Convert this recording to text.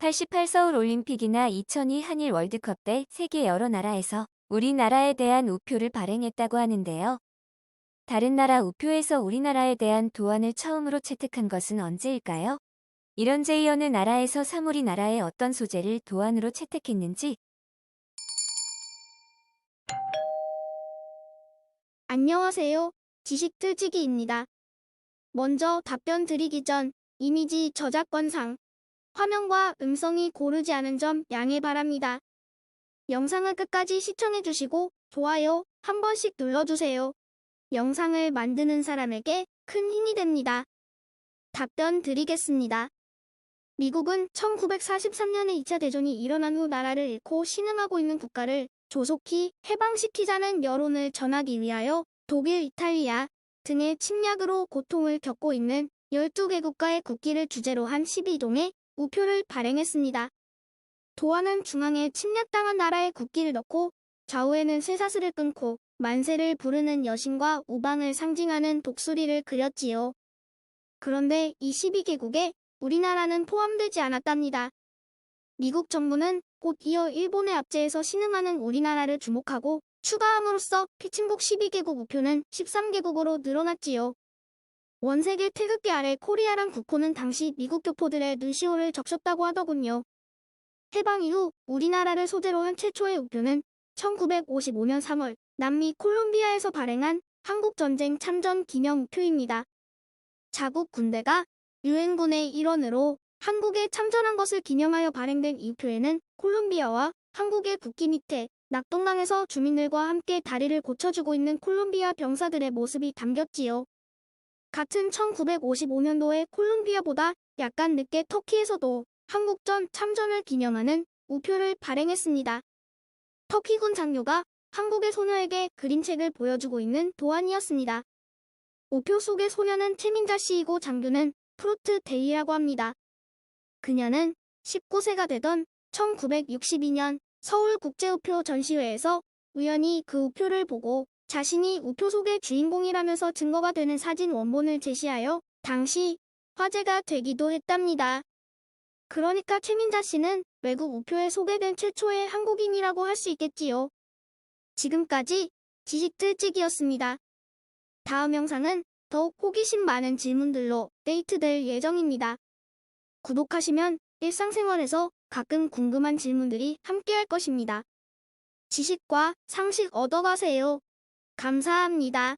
88 서울 올림픽이나 2002 한일 월드컵 때 세계 여러 나라에서 우리나라에 대한 우표를 발행했다고 하는데요. 다른 나라 우표에서 우리나라에 대한 도안을 처음으로 채택한 것은 언제일까요? 이런 제이 어느 나라에서 사물이 나라의 어떤 소재를 도안으로 채택했는지 안녕하세요. 지식틀치기입니다. 먼저 답변 드리기 전 이미지 저작권상 화면과 음성이 고르지 않은 점 양해 바랍니다. 영상을 끝까지 시청해주시고 좋아요 한 번씩 눌러주세요. 영상을 만드는 사람에게 큰 힘이 됩니다. 답변 드리겠습니다. 미국은 1943년에 2차 대전이 일어난 후 나라를 잃고 신음하고 있는 국가를 조속히 해방시키자는 여론을 전하기 위하여 독일, 이탈리아 등의 침략으로 고통을 겪고 있는 12개 국가의 국기를 주제로 한 12동의 우표를 발행했습니다. 도안은 중앙에 침략당한 나라의 국기를 넣고 좌우에는 쇠사슬을 끊고 만세를 부르는 여신과 우방을 상징하는 독수리를 그렸지요. 그런데 이 12개국에 우리나라는 포함되지 않았답니다. 미국 정부는 곧 이어 일본의 압제에서 신음하는 우리나라를 주목하고 추가함으로써 피친국 12개국 우표는 13개국으로 늘어났지요. 원색의 태극기 아래 코리아란 국호는 당시 미국 교포들의 눈시울을 적셨다고 하더군요. 해방 이후 우리나라를 소재로 한 최초의 우표는 1955년 3월 남미 콜롬비아에서 발행한 한국전쟁 참전 기념 우표입니다. 자국 군대가 유엔군의 일원으로 한국에 참전한 것을 기념하여 발행된 이 우표에는 콜롬비아와 한국의 국기 밑에 낙동강에서 주민들과 함께 다리를 고쳐주고 있는 콜롬비아 병사들의 모습이 담겼지요. 같은 1955년도에 콜롬비아보다 약간 늦게 터키에서도 한국전 참전을 기념하는 우표를 발행했습니다. 터키군 장교가 한국의 소녀에게 그림책을 보여주고 있는 도안이었습니다. 우표 속의 소녀는 최민자 씨이고 장교는 프루트 데이라고 합니다. 그녀는 19세가 되던 1962년 서울국제우표 전시회에서 우연히 그 우표를 보고 자신이 우표 속의 주인공이라면서 증거가 되는 사진 원본을 제시하여 당시 화제가 되기도 했답니다. 그러니까 최민자 씨는 외국 우표에 소개된 최초의 한국인이라고 할 수 있겠지요. 지금까지 지식틀찍이었습니다. 다음 영상은 더욱 호기심 많은 질문들로 데이트될 예정입니다. 구독하시면 일상생활에서 가끔 궁금한 질문들이 함께할 것입니다. 지식과 상식 얻어가세요. 감사합니다.